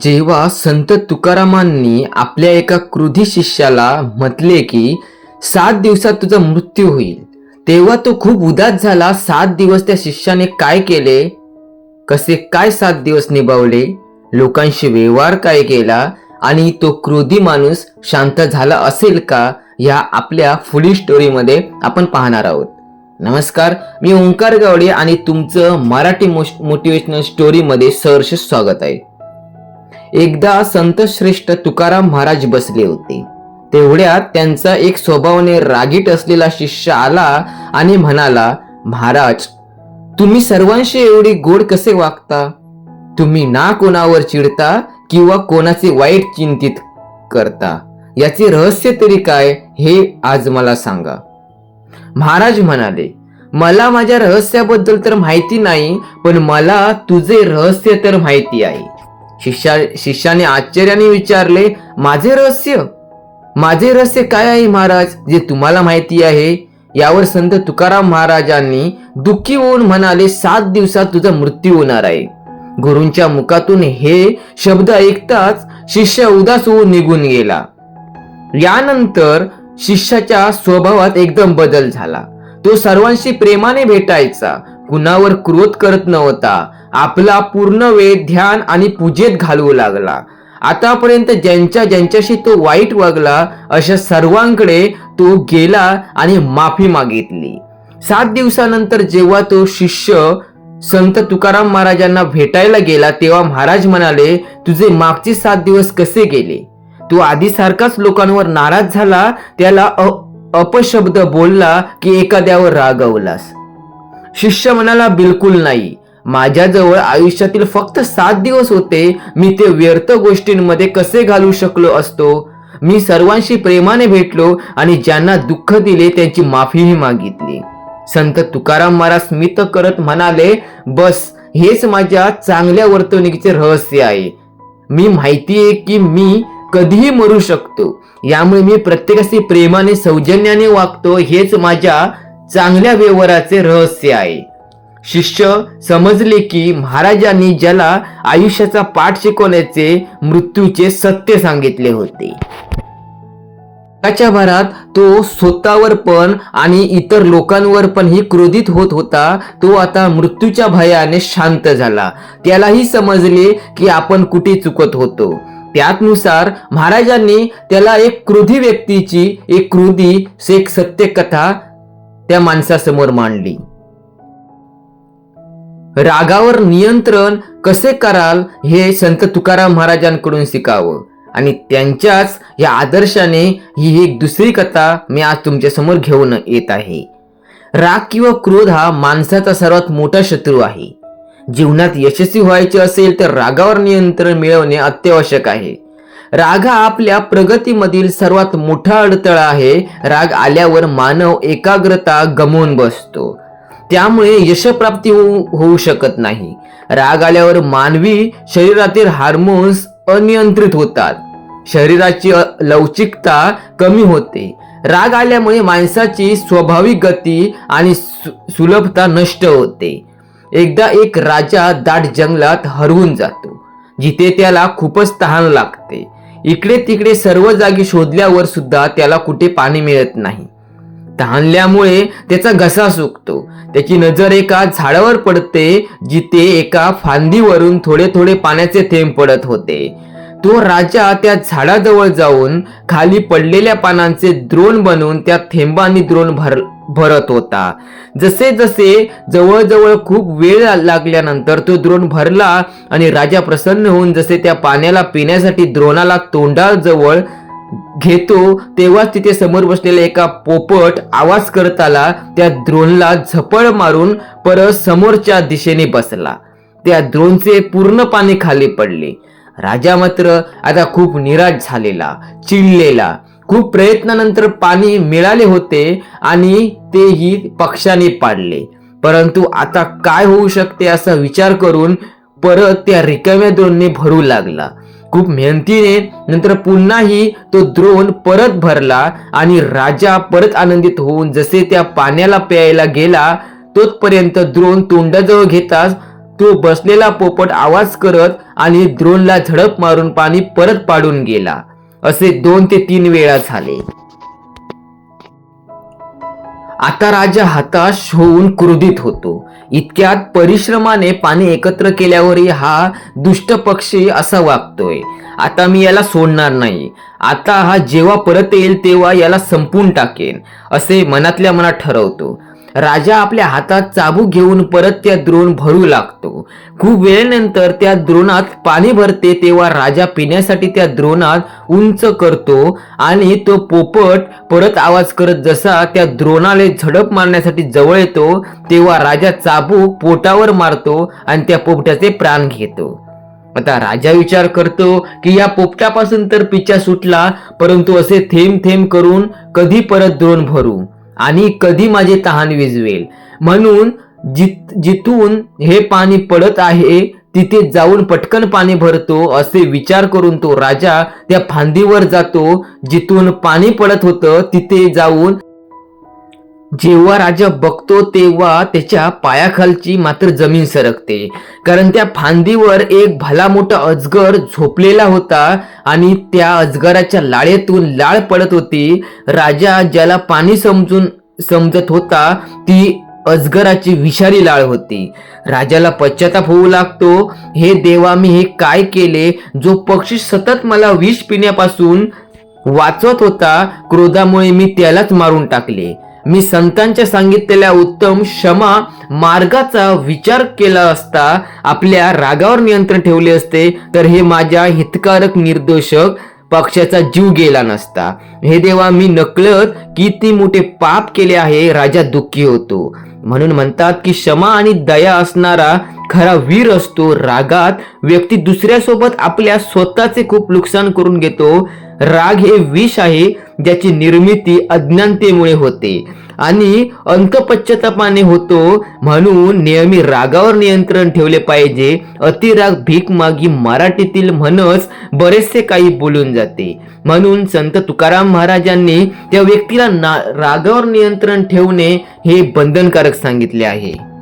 जेव्हा संत तुकारामांनी आपल्या एका क्रोधी शिष्याला म्हटले की सात दिवसात तुझा मृत्यू होईल. तेव्हा तो खूप उदास झाला. सात दिवस त्या शिष्याने काय केले? कसे काय सात दिवस निभावले? लोकांशी व्यवहार काय केला? आणि तो क्रोधी माणूस शांत झाला असेल का? या आपल्या फुली स्टोरीमध्ये आपण पाहणार आहोत. नमस्कार मी ओंकार गावडे आणि तुमचं मराठी मोटिवेशनल स्टोरीमध्ये सहर्ष स्वागत आहे. एकदा संत श्रेष्ठ तुकाराम महाराज बसले होते. तेवढ्यात त्यांचा एक स्वभावाने रागीट असलेला शिष्य आला आणि म्हणाला महाराज तुम्ही सर्वांशी एवढी गोड कसे वागता? तुम्ही ना कोणावर चिडता किंवा कोणाचे वाईट चिंतित करता? याचे रहस्य तरी काय हे आज मला सांगा. महाराज म्हणाले मला माझ्या रहस्याबद्दल तर माहिती नाही पण मला तुझे रहस्य तर माहिती आहे. शिष्या शिष्याने आश्चर्याने विचारले माझे रहस्य? माझे रहस्य काय आहे महाराज जे तुम्हाला माहिती आहे? यावर संत तुकाराम महाराजांनी दुःखी होऊन म्हणाले सात दिवसात तुझा मृत्यू होणार आहे. गुरूंच्या मुखातून हे शब्द ऐकताच शिष्य उदास होऊन निघून गेला. यानंतर शिष्याच्या स्वभावात एकदम बदल झाला. तो सर्वांशी प्रेमाने भेटायचा. कुणावर क्रोध करत नव्हता. आपला पूर्ण वेळ ध्यान आणि पूजेत घालवू लागला. आतापर्यंत ज्यांच्या ज्यांच्याशी तो वाईट वागला अशा सर्वांकडे तो गेला आणि माफी मागितली. सात दिवसानंतर जेव्हा तो शिष्य संत तुकाराम महाराजांना भेटायला गेला तेव्हा महाराज म्हणाले तुझे मागचे सात दिवस कसे गेले? तो आधीसारखाच लोकांवर नाराज झाला त्याला अ- अपशब्द बोलला की एखाद्यावर रागवलास. शिष्य म्हणाला बिलकुल नाही. माझ्याजवळ आयुष्यातील फक्त सात दिवस होते. मी ते व्यर्थ गोष्टींमध्ये कसे घालू शकलो असतो? मी सर्वांशी प्रेमाने भेटलो आणि ज्यांना दुःख दिले त्यांची माफीही मागितली. संत तुकाराम महाराज स्मित करत म्हणाले बस हेच माझ्या चांगल्या वर्तणुकीचे रहस्य आहे. मी माहिती आहे की मी कधीही मरू शकतो. यामुळे मी प्रत्येकाशी प्रेमाने सौजन्याने वागतो हेच माझ्या चांगल्या व्यवहाराचे रहस्य आहे. शिष्य समजले की महाराजांनी ज्याला आयुष्याचा पाठ शिकवण्याचे मृत्यूचे सत्य सांगितले होते. त्याच्या भरात तो स्वतःवर पण आणि इतर लोकांवर पण ही क्रोधित होत होता तो आता मृत्यूच्या भयाने शांत झाला. त्यालाही समजले की आपण कुठे चुकत होतो. त्यानुसार महाराजांनी त्याला एक क्रोधी व्यक्तीची एक क्रोधी एक सत्य कथा त्या माणसासमोर मांडली. रागावर नियंत्रण कसे कराल हे संत तुकाराम महाराजांकडून शिकावं आणि त्यांच्याच या आदर्शाने ही एक दुसरी कथा मी आज तुमच्यासमोर घेऊन येत आहे. राग किंवा क्रोध हा माणसाचा सर्वात मोठा शत्रू आहे. जीवनात यशस्वी व्हायचे असेल तर रागावर नियंत्रण मिळवणे अत्यावश्यक आहे. राग हा आपल्या प्रगतीमधील सर्वात मोठा अडथळा आहे. राग आल्यावर मानव एकाग्रता गमवून बसतो. त्यामुळे यशप्राप्ती होऊ होऊ शकत नाही. राग आल्यावर मानवी शरीरातील हार्मोन्स अनियंत्रित होतात. शरीराची लवचिकता कमी होते. राग आल्यामुळे माणसाची स्वाभाविक गती आणि सु- सुलभता नष्ट होते. एकदा एक राजा दाट जंगलात हरवून जातो. जिथे त्याला खूपच तहान लागते. इकडे तिकडे सर्व जागी शोधल्यावर सुद्धा त्याला कुठे पाणी मिळत नाही. तहानल्यामुळे त्याचा घसा सुकतो. त्याची नजर एका झाडावर पडते जिथे एका फांदीवरून थोडे थोडे पाण्याचे थेंब पडत होते. तो राजा त्या झाडाजवळ जाऊन खाली पडलेल्या पानांचे द्रोण बनवून त्या थेंबांनी द्रोण भर भरत होता. जसे जसे जवळजवळ खूप वेळ लागल्यानंतर तो द्रोण भरला आणि राजा प्रसन्न होऊन जसे त्या पाण्याला पिण्यासाठी द्रोणाला तोंडाजवळ घेतो तेव्हाच तिथे समोर बसलेला एका पोपट आवाज करत आला. त्या द्रोणला झपड मारून परत समोरच्या दिशेने बसला. त्या द्रोणचे पूर्ण पाणी खाली पडले. राजा मात्र आता खूप निराश झालेला चिडलेला. खूप प्रयत्नानंतर पाणी मिळाले होते आणि तेही पक्षाने पाडले. परंतु आता काय होऊ शकते असा विचार करून परत त्या रिकाम्या द्रोणने भरू लागला. खूप मेहनतीने नंतर पुन्हाही तो द्रोण परत भरला आणि राजा परत आनंदित होऊन जसे त्या पाण्याला प्यायला गेला तोपर्यंत द्रोण तोंडाजवळ घेताच तो बसलेला पोपट आवाज करत आणि द्रोणला झडप मारून पाणी परत पाडून गेला. असे दोन ते तीन वेळा झाले. आता राजा हताश होऊन क्रोधित होतो. इतक्यात परिश्रमाने पाणी एकत्र केल्यावरही हा दुष्ट पक्षी असा वागतोय. आता मी याला सोडणार नाही. आता हा जेव्हा परत येईल तेव्हा याला संपून टाकेन असे मनातल्या मनात ठरवतो. राजा आपल्या हातात चाबूक घेऊन परत त्या द्रोण भरू लागतो. खूप वेळेनंतर त्या द्रोणात पाणी भरते तेव्हा राजा पिण्यासाठी त्या द्रोणात उंच करतो आणि तो पोपट परत आवाज करत जसा त्या द्रोणाला झडप मारण्यासाठी जवळ येतो तेव्हा राजा चाबूक पोटावर मारतो आणि त्या पोपटाचे प्राण घेतो. आता राजा विचार करतो की या पोपटापासून तर पिच्छा सुटला परंतु असे थेंब थेंब करून कधी परत द्रोण भरू? आणि कधी माझे तहान विजवेल. म्हणून जित जिथून हे पाणी पडत आहे तिथे जाऊन पटकन पाणी भरतो असे विचार करून तो राजा त्या फांदीवर जातो. जिथून पाणी पडत होतं तिथे जाऊन जेव्हा राजा बघतो तेव्हा त्याच्या पायाखालची मात्र जमीन सरकते. कारण त्या फांदीवर एक भला मोठा अजगर झोपलेला होता आणि त्या अजगराच्या लाळेतून लाळ पडत होती. राजा ज्याला पाणी समजून समजत होता ती अजगराची विषारी लाळ होती. राजाला पश्चाताप होऊ लागतो. हे देवा मी हे काय केले? जो पक्षी सतत मला विष पिण्यापासून वाचवत होता क्रोधामुळे मी त्यालाच मारून टाकले. मी संतांच्या सांगितलेल्या उत्तम क्षमा मार्गाचा विचार केला असता आपल्या रागावर नियंत्रण ठेवले असते तर हे माझ्या हितकारक निर्देशक पक्षाचा जीव गेला नसता. हे देवा मी नकळत किती मोठे पाप केले आहे राजा दुःखी होतो. म्हणून म्हणतात की क्षमा आणि दया असणारा खरा वीर असतो. रागात व्यक्ती दुसऱ्यासोबत आपल्या स्वतःचे खूप नुकसान करून घेतो. राग हे विष आहे ज्याची निर्मिती अज्ञानतेमुळे होते. आणि अंतपश्चातापाने होतो. म्हणून नेहमी रागावर नियंत्रण ठेवले पाहिजे. अतिराग भीक मागी मराठीतील म्हणच बरेचसे काही बोलून जाते. म्हणून संत तुकाराम महाराजांनी त्या व्यक्तीला ना रागावर नियंत्रण ठेवणे हे बंधनकारक सांगितले आहे.